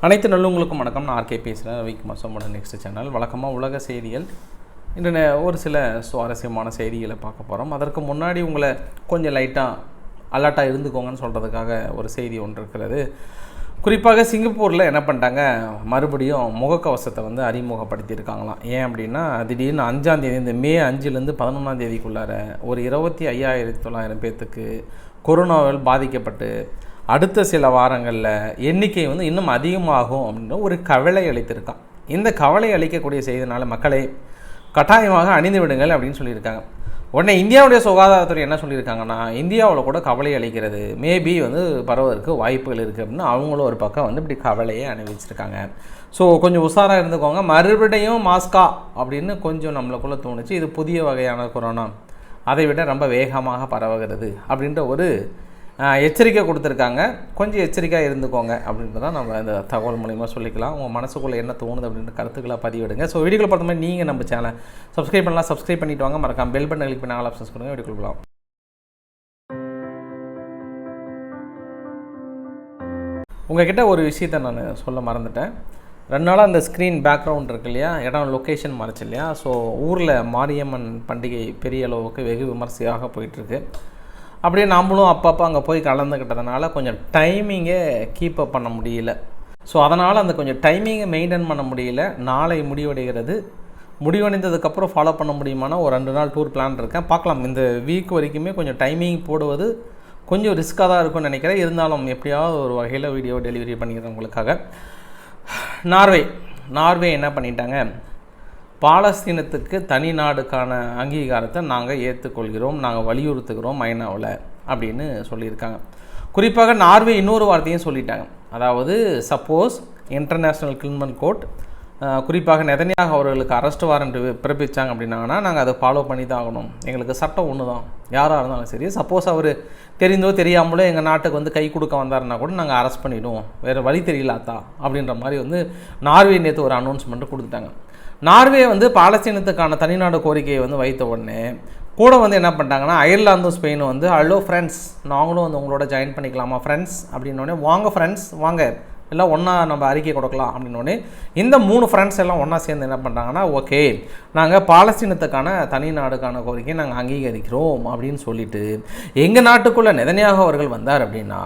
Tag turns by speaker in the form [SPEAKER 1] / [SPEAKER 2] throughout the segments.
[SPEAKER 1] அனைத்து நல்லவங்களுக்கும் வணக்கம். நான் ஆர்கே பேசுகிறேன் ரவிக்குமார் சோமோட நெக்ஸ்ட் சேனல் வழக்கமாக உலக செய்திகள். இன்று நே- ஒரு சில சுவாரஸ்யமான செய்திகளை பார்க்க போகிறோம் அதற்கு முன்னாடி உங்களை கொஞ்சம் லைட்டாக அலர்ட்டாக இருந்துக்கோங்கன்னு சொல்கிறதுக்காக ஒரு செய்தி ஒன்று இருக்கிறது. குறிப்பாக சிங்கப்பூரில் என்ன பண்ணிட்டாங்க? மறுபடியும் முகக்கவசத்தை வந்து அறிமுகப்படுத்தியிருக்காங்களாம். ஏன் அப்படின்னா திடீர்னு அஞ்சாந்தேதி இந்த மே அஞ்சுலேருந்து பதினொன்றாம் தேதிக்குள்ளார ஒரு இருபத்தி ஐயாயிரத்தி தொள்ளாயிரம் பேர்த்துக்கு கொரோனாவால் பாதிக்கப்பட்டு அடுத்த சில வாரங்களில் எண்ணிக்கை வந்து இன்னும் அதிகமாகும் அப்படின்ற ஒரு கவலை அளித்திருக்கான். இந்த கவலை அளிக்கக்கூடிய செய்தினால மக்களை கட்டாயமாக அணிந்து விடுங்கள் அப்படின்னு சொல்லியிருக்காங்க. உடனே இந்தியாவுடைய சுகாதாரத்துறை என்ன சொல்லியிருக்காங்கன்னா இந்தியாவில் கூட கவலை அளிக்கிறது. மேபி வந்து பரவதற்கு வாய்ப்புகள் இருக்குது அப்படின்னு அவங்களும் ஒரு பக்கம் வந்து இப்படி கவலையை அணிவிச்சிருக்காங்க. ஸோ கொஞ்சம் உஷாராக இருந்துக்கோங்க. மறுபடியும் மாஸ்கா அப்படின்னு கொஞ்சம் நம்மளுக்குள்ளே தோணுச்சு. இது புதிய வகையான கொரோனா அதை விட ரொம்ப வேகமாக பரவுகிறது அப்படின்ற ஒரு எச்சரிக்கை கொடுத்துருக்காங்க. கொஞ்சம் எச்சரிக்கையாக இருந்துக்கோங்க அப்படின்றத நம்ம இந்த தகவல் மூலிமா சொல்லிக்கலாம். உங்கள் மனசுக்குள்ளே என்ன தோணுது அப்படின்ற கருத்துக்களை பதிவிடுங்க. ஸோ வீடியோக்கள் பார்த்த மாதிரி நீங்கள் நம்ம சேனலை சப்ஸ்கிரைப் பண்ணலாம். சப்ஸ்கிரைப் பண்ணிட்டு வாங்க. மறக்காம பெல் பட்டன் கிளிக் பண்ணி ஆல் ஆப்ஷன்ஸ் கொடுங்க. வீடியோ கொடுக்கலாம் உங்ககிட்ட ஒரு விஷயத்தை நான் சொல்ல மறந்துட்டேன். ரெண்டு நாளாக அந்த ஸ்க்ரீன் பேக்ரவுண்ட் இருக்கு இல்லையா? இடம் லொக்கேஷன் மறைச்சு இல்லையா? ஸோ ஊரில் மாரியம்மன் பண்டிகை பெரிய அளவுக்கு வெகு விமர்சையாக போயிட்டுருக்கு அப்படியே நாமளும் அப்பப்போ அங்கே போய் கலந்துக்கிட்டதுனால கொஞ்சம் டைமிங்கை கீப் அப் பண்ண முடியல. ஸோ அதனால் அந்த கொஞ்சம் டைமிங்கை மெயின்டைன் பண்ண முடியல. நாளை முடிவடைகிறது. முடிவடைந்ததுக்கப்புறம் ஃபாலோ பண்ண முடியுமானா ஒரு ரெண்டு நாள் டூர் பிளான் இருக்கேன். பார்க்கலாம். இந்த வீக் வரைக்குமே கொஞ்சம் டைமிங் போடுவது கொஞ்சம் ரிஸ்க்காக தான் இருக்கும்னு நினைக்கிறேன். இருந்தாலும் எப்படியாவது ஒரு வகையில் வீடியோ டெலிவரி பண்ணிக்கிறேன் உங்களுக்காக. நார்வே நார்வே என்ன பண்ணிட்டாங்க? பாலஸ்தீனத்துக்கு தனி நாடுக்கான அங்கீகாரத்தை நாங்கள் ஏற்றுக்கொள்கிறோம் நாங்கள் வலியுறுத்துகிறோம் ஐநாவில் அப்படின்னு சொல்லியிருக்காங்க. குறிப்பாக நார்வே இன்னொரு வார்த்தையும் சொல்லிட்டாங்க. அதாவது சப்போஸ் இன்டர்நேஷ்னல் கிரிமினல் கோர்ட் குறிப்பாக நெதனியாக அவர்களுக்கு அரெஸ்ட் வாரண்ட் பிறப்பிச்சாங்க அப்படின்னாங்கன்னா நாங்கள் அதை ஃபாலோ பண்ணி தான் ஆகணும். எங்களுக்கு சட்டம் ஒன்று தான் யாராக இருந்தாலும் சரி சப்போஸ் அவர் தெரிந்தோ தெரியாமலோ எங்கள் நாட்டுக்கு வந்து கை கொடுக்க வந்தாருன்னா கூட நாங்கள் அரெஸ்ட் பண்ணிவிடுவோம் வேறு வழி தெரியலாத்தா? அப்படின்ற மாதிரி வந்து நார்வே நேற்று ஒரு அனௌன்ஸ்மெண்ட்டு கொடுத்துட்டாங்க. நார்வே வந்து பாலஸ்தீனத்துக்கான தனிநாடு கோரிக்கையை வந்து வைத்த உடனே கூட வந்து என்ன பண்ணிட்டாங்கன்னா அயர்லாந்தும் ஸ்பெயினும் வந்து ஹலோ ஃப்ரெண்ட்ஸ் நாங்களும் வந்து உங்களோட ஜாயின் பண்ணிக்கலாமா ஃப்ரெண்ட்ஸ் அப்படின்னோடனே வாங்க ஃப்ரெண்ட்ஸ் வாங்க. எல்லாம் ஒன்றா நம்ம அறிக்கை கொடுக்கலாம். அப்படின்னோடனே இந்த மூணு ஃப்ரெண்ட்ஸ் எல்லாம் ஒன்றா சேர்ந்து என்ன பண்ணுறாங்கன்னா ஓகே நாங்கள் பாலஸ்தீனத்துக்கான தனி நாடுக்கான கோரிக்கையை நாங்கள் அங்கீகரிக்கிறோம். அப்படின்னு சொல்லிட்டு எங்கள் நாட்டுக்குள்ளே நெதனியாக அவர்கள் வந்தார் அப்படின்னா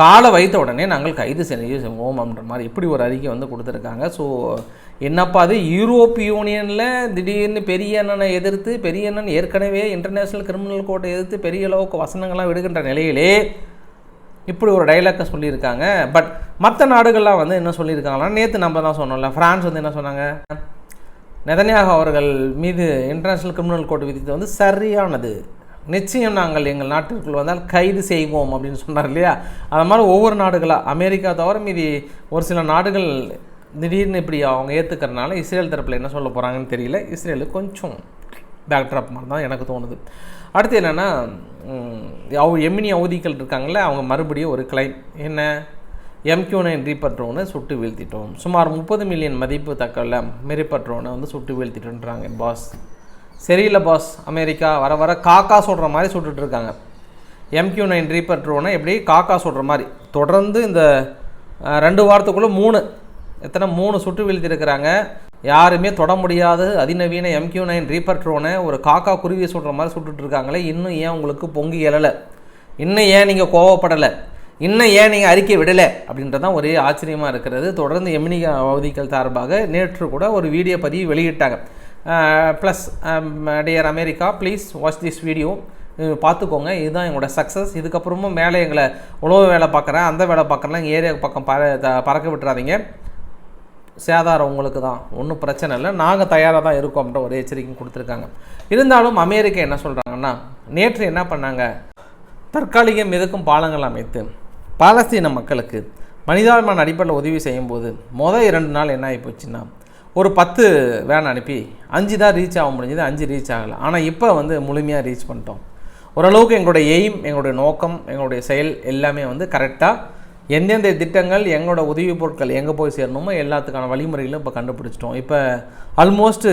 [SPEAKER 1] காலை வைத்த உடனே நாங்கள் கைது செய்வோம் அப்படின்ற மாதிரி இப்படி ஒரு அறிக்கை வந்து கொடுத்துருக்காங்க. ஸோ என்னப்பா அது? யூரோப் யூனியனில் திடீர்னு பெரிய அண்ணனை எதிர்த்து பெரிய அண்ணன் ஏற்கனவே இன்டர்நேஷ்னல் கிரிமினல் கோர்ட்டை எதிர்த்து பெரிய அளவுக்கு வசனங்கள்லாம் விடுகின்ற நிலையிலே இப்படி ஒரு டைலாக்கை சொல்லியிருக்காங்க. பட் மற்ற நாடுகள்லாம் வந்து என்ன சொல்லியிருக்காங்கன்னா நேற்று நம்ம தான் சொன்னோம்ல ஃப்ரான்ஸ் வந்து என்ன சொன்னாங்க? நெதன்யாக அவர்கள் மீது இன்டர்நேஷ்னல் கிரிமினல் கோர்ட் விதித்தது வந்து சரியானது. நிச்சயம் நாங்கள் எங்கள் நாட்டிற்குள் வந்தால் கைது செய்வோம் அப்படின்னு சொன்னார் இல்லையா? அது மாதிரி ஒவ்வொரு நாடுகளாக அமெரிக்கா தவிர மீதி ஒரு சில நாடுகள் திடீர்னு இப்படி அவங்க ஏற்றுக்கிறனால இஸ்ரேல் தரப்பில் என்ன சொல்ல போகிறாங்கன்னு தெரியல. இஸ்ரேலுக்கு கொஞ்சம் பேக்ட்ராப் மாதிரி தான் எனக்கு தோணுது. அடுத்து என்னென்னா அவ எமினி அவதிகள் இருக்காங்களே அவங்க மறுபடியும் ஒரு கிளைம் என்ன? எம்கியூ நைன் ரீப்பர் ட்ரோனை சுட்டு வீழ்த்திட்டோம். சுமார் முப்பது மில்லியன் மதிப்பு தக்கல மெரிப்பர் ட்ரோனை வந்து சுட்டு வீழ்த்திட்டோன்றாங்க பாஸ் சரியில்லை பாஸ் அமெரிக்கா வர வர காக்கா சொல்கிற மாதிரி சுட்டுட்ருக்காங்க எம்கியூ நைன் ரீப்பர் ட்ரோனை எப்படி காக்கா சொல்கிற மாதிரி. தொடர்ந்து இந்த ரெண்டு வாரத்துக்குள்ளே மூணு எத்தனை மூணு சுட்டு வீழ்த்திருக்கிறாங்க? யாருமே தொட முடியாத. அதிநவீன எம்கியூ நைன் ரீப்பர் ட்ரோனை ஒரு காக்கா குருவியை சுடுற மாதிரி சுட்டுட்டு இருக்காங்களே இன்னும் ஏன் உங்களுக்கு பொங்கி எழலை? இன்னும் ஏன் நீங்கள் கோவப்படலை? இன்னும் ஏன் நீங்கள் அறிக்கை விடலை? அப்படின்றது தான் ஒரே ஆச்சரியமாக இருக்கிறது. தொடர்ந்து எமினிகா அவதிகள் சார்பாக நேற்று கூட ஒரு வீடியோ பதிவு வெளியிட்டாங்க. Please dear America please watch this video பார்த்துக்கோங்க. இதுதான் எங்களோட சக்ஸஸ் இதுக்கப்புறமும் மேலே எங்களை உழவு வேலை பார்க்குறேன் அந்த வேலை பார்க்குறேன் ஏரியா பக்கம் பற த- பறக்க விட்டுறாதீங்க. சேதாரம் உங்களுக்கு தான். ஒன்றும் பிரச்சனை இல்லை. நாங்கள் தயாராக தான் இருக்கோம் அப்படின்ற ஒரு எச்சரிக்கையும் கொடுத்துருக்காங்க. இருந்தாலும் அமெரிக்கா என்ன சொல்கிறாங்கன்னா நேற்று என்ன பண்ணாங்க? தற்காலிக மிதக்கும் பாலங்கள் அமைத்து பாலஸ்தீன மக்களுக்கு மனிதாபிமான அடிப்படையில் உதவி செய்யும்போது மொதல் இரண்டு நாள் என்ன ஆகி போச்சுன்னா ஒரு பத்து வேன் அனுப்பி அஞ்சு தான் ரீச் ஆக முடிஞ்சது அஞ்சு ரீச் ஆகலை. ஆனால் இப்போ வந்து முழுமையாக ரீச் பண்ணிட்டோம். ஓரளவுக்கு எங்களுடைய எய்ம் எங்களுடைய நோக்கம் எங்களுடைய செயல் எல்லாமே வந்து கரெக்டாக எந்தெந்த திட்டங்கள் எங்களோட உதவி பொருட்கள் எங்கே போய் சேரணுமோ எல்லாத்துக்கான வழிமுறைகளும் இப்போ கண்டுபிடிச்சிட்டோம். இப்போ ஆல்மோஸ்ட்டு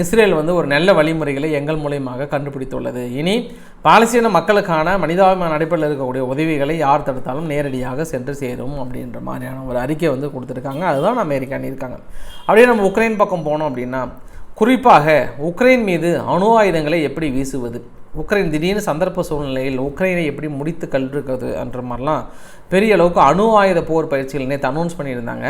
[SPEAKER 1] இஸ்ரேல் வந்து ஒரு நல்ல வழிமுறைகளை எங்கள் மூலியமாக கண்டுபிடித்துள்ளது. இனி பாலஸ்தீன மக்களுக்கான மனிதாபிமான அடிப்படையில் இருக்கக்கூடிய உதவிகளை யார் தடுத்தாலும் நேரடியாக சென்று சேரும் அப்படின்ற மாதிரியான ஒரு அறிக்கை வந்து கொடுத்துருக்காங்க. அதுதான் அமெரிக்கா இருக்காங்க அப்படியே நம்ம உக்ரைன் பக்கம் போனோம் அப்படின்னா குறிப்பாக உக்ரைன் மீது அணு ஆயுதங்களை எப்படி வீசுவது? உக்ரைன் திடீர்னு சந்தர்ப்ப சூழ்நிலையில் உக்ரைனை எப்படி முடித்து கல்விருக்கிறது என்ற மாதிரிலாம் பெரிய அளவுக்கு அணு ஆயுத போர் பயிற்சிகள் நேற்று அனௌன்ஸ் பண்ணியிருந்தாங்க.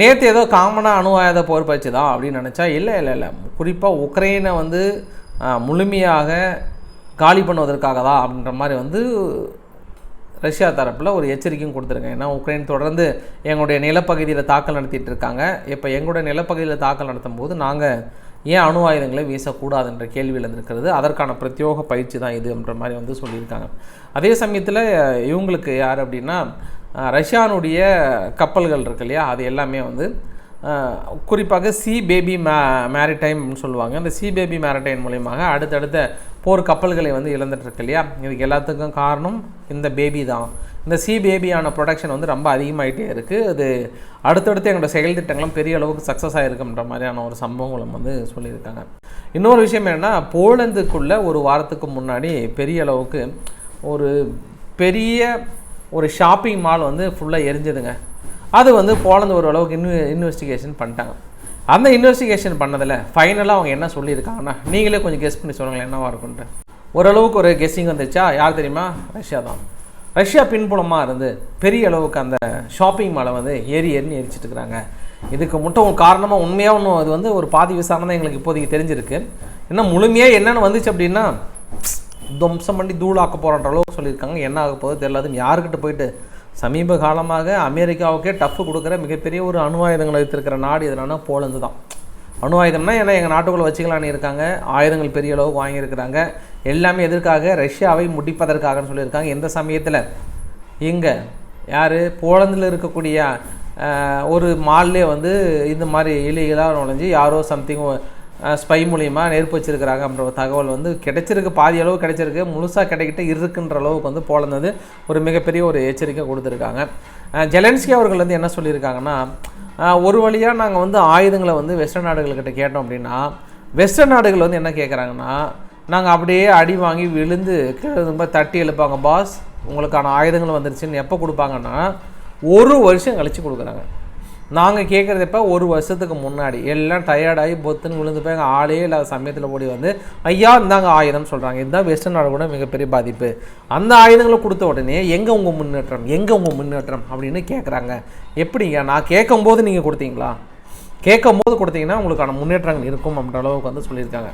[SPEAKER 1] நேற்று ஏதோ காமனாக அணு ஆயுத போர் பயிற்சி தான் அப்படின்னு நினச்சா இல்லை இல்லை இல்லை. குறிப்பாக உக்ரைனை வந்து முழுமையாக காலி பண்ணுவதற்காக தான் அப்படின்ற மாதிரி வந்து ரஷ்யா தரப்பில் ஒரு எச்சரிக்கையும் கொடுத்துருக்காங்க. ஏன்னா உக்ரைன் தொடர்ந்து எங்களுடைய நிலப்பகுதியில் தாக்கல் நடத்திட்டு இருக்காங்க. இப்போ எங்களுடைய நிலப்பகுதியில் தாக்கல் நடத்தும் போது நாங்கள் ஏன் அணு ஆயுதங்களை வீசக்கூடாது என்ற கேள்வி எழுந்திருக்கிறது? அதற்கான பிரத்யோக பயிற்சி தான் இதுன்ற மாதிரி வந்து சொல்லியிருக்காங்க. அதே சமயத்தில் இவங்களுக்கு யார் அப்படின்னா ரஷ்யானுடைய கப்பல்கள் இருக்கு இல்லையா? அது எல்லாமே வந்து குறிப்பாக சி பேபி மே மேரிடைம்னு சொல்லுவாங்க. அந்த சி பேபி மேரிடைம் மூலியமாக அடுத்தடுத்த போர் கப்பல்களை வந்து இழந்துட்டுருக்கு இல்லையா? இதுக்கு எல்லாத்துக்கும் காரணம் இந்த பேபி தான். இந்த சி பேபியான ப்ரொடக்ஷன் வந்து ரொம்ப அதிகமாகிட்டே இருக்குது அது அடுத்தடுத்து எங்களோட செயல் திட்டங்களும் பெரிய அளவுக்கு சக்ஸஸ் ஆகிருக்குன்ற மாதிரியான ஒரு சம்பவங்களும் வந்து சொல்லியிருக்காங்க. இன்னொரு விஷயம் என்னென்னா போலந்துக்குள்ளே ஒரு வாரத்துக்கு முன்னாடி பெரிய அளவுக்கு ஒரு பெரிய ஒரு ஷாப்பிங் மால் வந்து ஃபுல்லாக எரிஞ்சதுங்க. அது வந்து போலந்து ஓரளவுக்கு இன்வெ இன்வெஸ்டிகேஷன் பண்ணிட்டாங்க. அந்த இன்வெஸ்டிகேஷன் பண்ணதில் ஃபைனலாக அவங்க என்ன சொல்லியிருக்காங்கன்னா நீங்களே கொஞ்சம் கெஸ் பண்ணி சொல்லுங்களேன் என்னவாக இருக்குன்ட்டு ஓரளவுக்கு ஒரு கெஸ்ஸிங் வந்துச்சா யார் தெரியுமா? ரஷ்யா தான். ரஷ்யா பின்புலமாக இருந்து பெரிய அளவுக்கு அந்த ஷாப்பிங் மாலை வந்து ஏறி ஏறின்னு எரிச்சிட்டு இருக்கிறாங்க இதுக்கு மட்டும் காரணமாக உண்மையாக ஒன்றும் அது வந்து ஒரு பாதி விசாரணை தான் எங்களுக்கு இப்போதைக்கு தெரிஞ்சிருக்கு. இன்னும் முழுமையாக என்னென்னு வந்துச்சு அப்படின்னா துவம்சம் பண்ணி தூளாக்க போகிறன்ற அளவுக்கு சொல்லியிருக்காங்க. என்ன ஆக போகுது தெரியல. அதுவும் யாருக்கிட்ட போயிட்டு சமீப காலமாக அமெரிக்காவுக்கே டஃப் கொடுக்குற மிகப்பெரிய ஒரு அணு ஆயுதங்களை வைத்திருக்கிற நாடு எதுனா போலந்து தான். அணு ஆயுதம்னா ஏன்னா எங்கள் நாட்டுக்குள்ளே வச்சுக்கலான்னு இருக்காங்க. ஆயுதங்கள் பெரிய அளவுக்கு வாங்கியிருக்கிறாங்க. எல்லாமே எதற்காக? ரஷ்யாவை முடிப்பதற்காகன்னு சொல்லியிருக்காங்க எந்த சமயத்தில்? இங்கே யார்? போலந்தில் இருக்கக்கூடிய ஒரு மால்லே வந்து இந்த மாதிரி இலீகலாக நுழைஞ்சு யாரோ சம்திங் ஸ்பை மூலியமாக நெருப்பு வச்சுருக்கிறாங்க அப்படின்ற தகவல் வந்து கிடைச்சிருக்கு. பாதி அளவு கிடைச்சிருக்கு. முழுசாக கிடைக்கிட்டு இருக்குன்ற அளவுக்கு வந்து போலந்து ஒரு மிகப்பெரிய ஒரு எச்சரிக்கை கொடுத்துருக்காங்க. ஜெலன்ஸ்கி அவர்கள் வந்து என்ன சொல்லியிருக்காங்கன்னா ஒரு வழியாக நாங்கள் வந்து ஆயுதங்களை வந்து வெஸ்டர்ன் நாடுகள்கிட்ட கேட்டோம் அப்படின்னா வெஸ்டர்ன் நாடுகள் வந்து என்ன கேட்குறாங்கன்னா நாங்கள் அப்படியே அடி வாங்கி விழுந்து கீழே ரொம்ப தட்டி எழுப்பாங்க பாஸ் உங்களுக்கான ஆயுதங்கள் வந்துருச்சுன்னு எப்போ கொடுப்பாங்கன்னா ஒரு வருஷம் கழித்து கொடுக்குறாங்க. நாங்கள் கேட்குறதப்ப ஒரு வருஷத்துக்கு முன்னாடி. எல்லாம் டயர்டாகி பொத்துன்னு விழுந்து போய் எங்கள் ஆளே இல்லாத சமயத்தில் ஓடி வந்து ஐயா இந்தாங்க ஆயுதம் சொல்கிறாங்க இதுதான் வெஸ்டர்ன் நாடு கூட மிகப்பெரிய பாதிப்பு. அந்த ஆயுதங்களை கொடுத்த உடனே எங்கே உங்கள் முன்னேற்றம்? எங்கே உங்கள் முன்னேற்றம்? அப்படின்னு கேட்குறாங்க எப்படிங்க? நான் கேட்கும்போது நீங்கள் கொடுத்தீங்களா? கேட்கும் போது கொடுத்தீங்கன்னா உங்களுக்கான முன்னேற்றங்கள் இருக்கும் அப்படின்ற அளவுக்கு வந்து சொல்லியிருக்காங்க.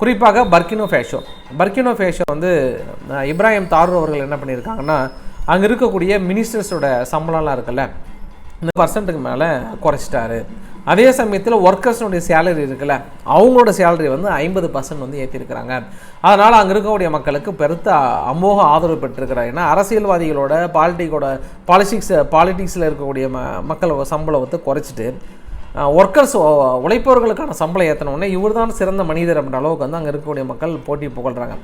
[SPEAKER 1] குறிப்பாக பர்கினோ ஃபேஷோ. பர்கினோ ஃபேஷோ வந்து இப்ராஹிம் தாரூர் அவர்கள் என்ன பண்ணியிருக்காங்கன்னா அங்கே இருக்கக்கூடிய மினிஸ்டர்ஸோட சம்பளம்லாம் இருக்குல்ல இந்த பர்சன்ட்டுக்கு மேலே குறைச்சிட்டாரு. அதே சமயத்தில் ஒர்க்கர்ஸ்னுடைய சேலரி இருக்குல்ல அவங்களோட சேலரி வந்து ஐம்பது பர்சன்ட் வந்து ஏற்றிருக்கிறாங்க அதனால் அங்கே இருக்கக்கூடிய மக்களுக்கு பெருத்த அமோக ஆதரவு பெற்றிருக்கிறார். ஏன்னா அரசியல்வாதிகளோட பாலிட்டிக்கோட பாலிட்டிக்ஸ் பாலிட்டிக்ஸில் இருக்கக்கூடிய ம மக்கள் சம்பளத்தை குறைச்சிட்டு ஒர்க்கர்ஸ் உழைப்பவர்களுக்கான சம்பளம் ஏற்றினோடனே இவர் தான் சிறந்த மனிதர் அப்படின்ற அளவுக்கு வந்து அங்கே இருக்கக்கூடிய மக்கள் போட்டி புகழ்கிறாங்க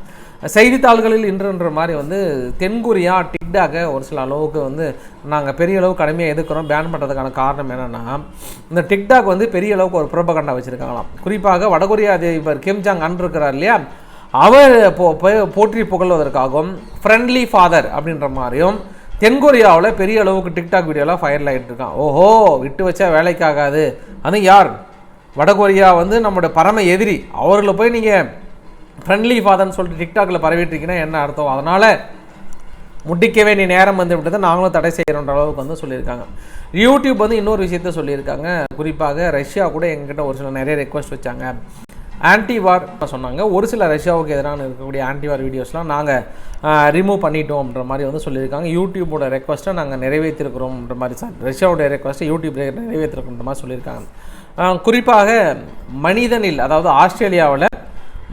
[SPEAKER 1] செய்தித்தாள்களில் இன்றுன்ற மாதிரி வந்து தென்கொரியா டிக்டாக்கை ஒரு சில அளவுக்கு வந்து நாங்கள் பெரிய அளவு கடுமையாக எதுக்குறோம் பேன் பண்ணுறதுக்கான காரணம் என்னென்னா இந்த டிக்டாக் வந்து பெரிய அளவுக்கு ஒரு புரபகண்டா வச்சுருக்காங்களாம். குறிப்பாக வடகொரியா அதிபர் கிம் ஜாங் அன் இருக்கிறார் இல்லையா? அவர் போற்றி புகழ்வதற்காகவும் ஃப்ரெண்ட்லி ஃபாதர் அப்படின்ற மாதிரியும் தென்கொரியாவில் பெரிய அளவுக்கு டிக்டாக் வீடியோலாம் ஃபயரில் ஆகிட்டு இருக்கான். ஓஹோ விட்டு வச்சா வேலைக்காகாது. அது யார்? வடகொரியா வந்து நம்மளோட பரம எதிரி. அவர்களை போய் நீங்கள் ஃப்ரெண்ட்லி ஃபாதர்னு சொல்லிட்டு டிக்டாக்ல பரவிட்டுருக்கீங்கன்னா என்ன அர்த்தம்? அதனால் முடிக்க வேண்டிய நேரம் வந்து விட்டதை நாங்களும் தடை செய்கிறோன்ற அளவுக்கு வந்து சொல்லியிருக்காங்க. யூடியூப் வந்து இன்னொரு விஷயத்த சொல்லியிருக்காங்க. குறிப்பாக ரஷ்யா கூட எங்கிட்ட ஒரு சில நிறைய ரெக்வஸ்ட் வச்சாங்க. ஆன்டி வார் சொன்னாங்க. ஒரு சில ரஷ்யாவுக்கு எதிரான இருக்கக்கூடிய ஆன்டி வார் வீடியோஸ்லாம் நாங்கள் ரிமூவ் பண்ணிட்டோம்ன்ற மாதிரி வந்து சொல்லியிருக்காங்க. யூடியூபோட ரெக்வஸ்ட்டை நாங்கள் நிறைவேற்றிருக்கிறோம்ன்ற மாதிரி சார் ரஷ்யாவுடைய ரெக்வஸ்ட்டை யூடியூப் நிறைவேற்றிருக்கோன்ற மாதிரி சொல்லியிருக்காங்க. குறிப்பாக மனிதனில் அதாவது ஆஸ்திரேலியாவில்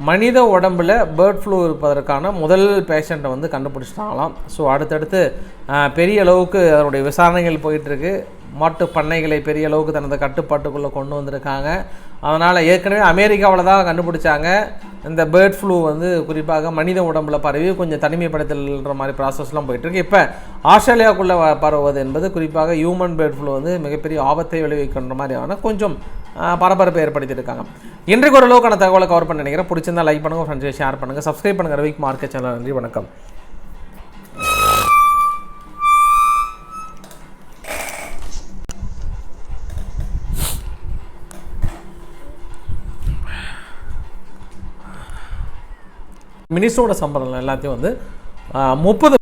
[SPEAKER 1] மனித உடம்புல பேர்ட் ஃப்ளூ இருப்பதற்கான முதல் பேஷண்ட்டை வந்து கண்டுபிடிச்சிட்டாங்களாம். ஸோ அடுத்தடுத்து பெரிய அளவுக்கு அதனுடைய விசாரணைகள் போயிட்டுருக்கு மாட்டு பண்ணைகளை பெரிய அளவுக்கு தனது கட்டுப்பாட்டுக்குள்ளே கொண்டு வந்திருக்காங்க. அதனால் ஏற்கனவே அமெரிக்காவில் தான் கண்டுபிடிச்சாங்க. இந்த பேர்ட் ஃப்ளூ வந்து குறிப்பாக மனித உடம்பில் பரவி கொஞ்சம் தனிமைப்படுத்தல்ன்ற மாதிரி ப்ராசஸ்லாம் போயிட்டுருக்கு இப்போ ஆஸ்திரேலியாவுக்குள்ளே பரவுவது என்பது குறிப்பாக ஹியூமன் பேர்ட் ஃப்ளூ வந்து மிகப்பெரிய ஆபத்தை விளைவிக்கின்ற மாதிரியான கொஞ்சம் பரபரப்பை ஏற்படுத்தியிருக்காங்க. இன்றைக்கு ஒரு அளவுக்கான தகவலை கவர் பண்ண நினைக்கிறேன். பிடிச்சிருந்தா லைக் பண்ணுங்கள் ஃப்ரெண்ட்ஸை ஷேர் பண்ணுங்கள் சப்ஸ்கிரைப் பண்ணுங்கள் ரவிக் மார்க்கெட் சேனல் நன்றி வணக்கம். மினிஸோட சம்பளம் எல்லாத்தையும் வந்து முப்பது